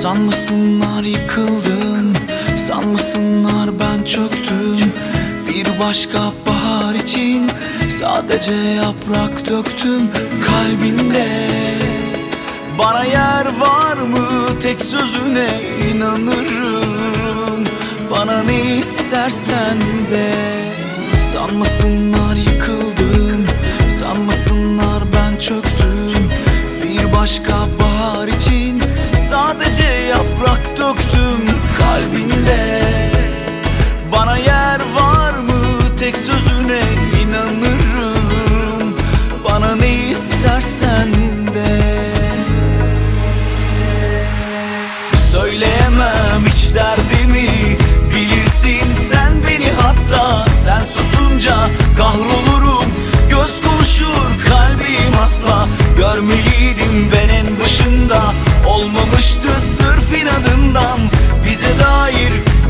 Sanmasınlar yıkıldım Sanmasınlar ben çöktüm. Bir başka bahar için Sadece yaprak döktüm kalbinde Bana yer var mı tek sözüne inanırım. Bana ne istersen de. Sanmasınlar yıkıldım Sanmasınlar ben çöktüm. Bir başka bahar döktüm kalbinde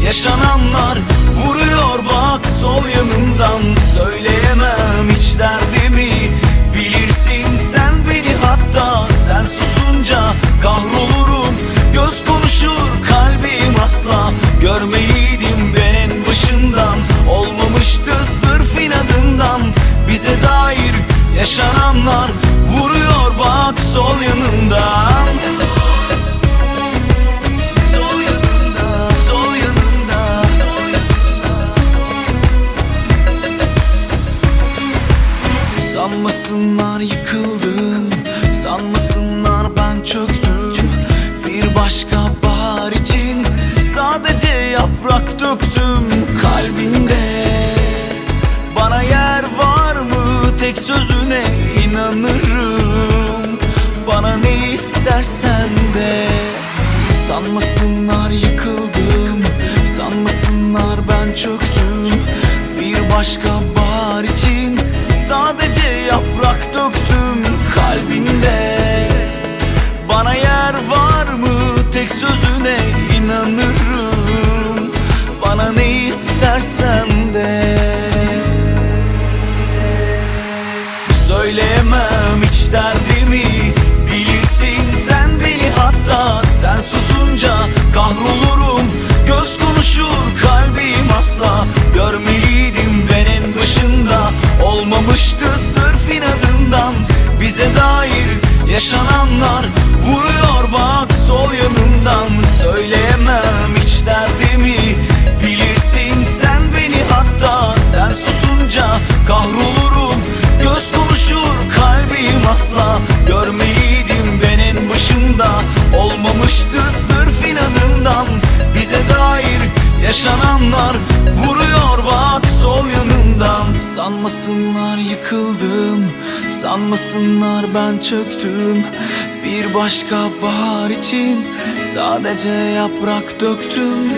yaşananlar Vuruyor bak sol yanımdan. Söyleyemem hiç derdimi. Bilirsin sen beni hatta. Sen susunca kahrolurum. Göz konuşur kalbim asla. Görmeliydim ben en başından Olmamıştı sırf inadından. Bize dair yaşananlar Vuruyor bak sol yanımdan Sanmasınlar yıkıldım. Sanmasınlar ben çöktüm. Bir başka bahar için Sadece yaprak döktüm kalbinde Bana yer var mı? Tek sözüne inanırım. Bana ne istersen de. Sanmasınlar yıkıldım. Sanmasınlar ben çöktüm. Bir başka inanırım. Bana ne istersen de. Söyleyemem hiç derdimi. Bilirsin sen beni hatta. Sen susunca kahrolurum. Göz konuşur kalbim asla. Görmeliydim ben en başında. Olmamıştı sırf inadından. Bize dair yaşananlar yaşananlar Vuruyor bak sol yanımdan. Sanmasınlar yıkıldım Sanmasınlar ben çöktüm. Bir başka bahar için Sadece yaprak döktüm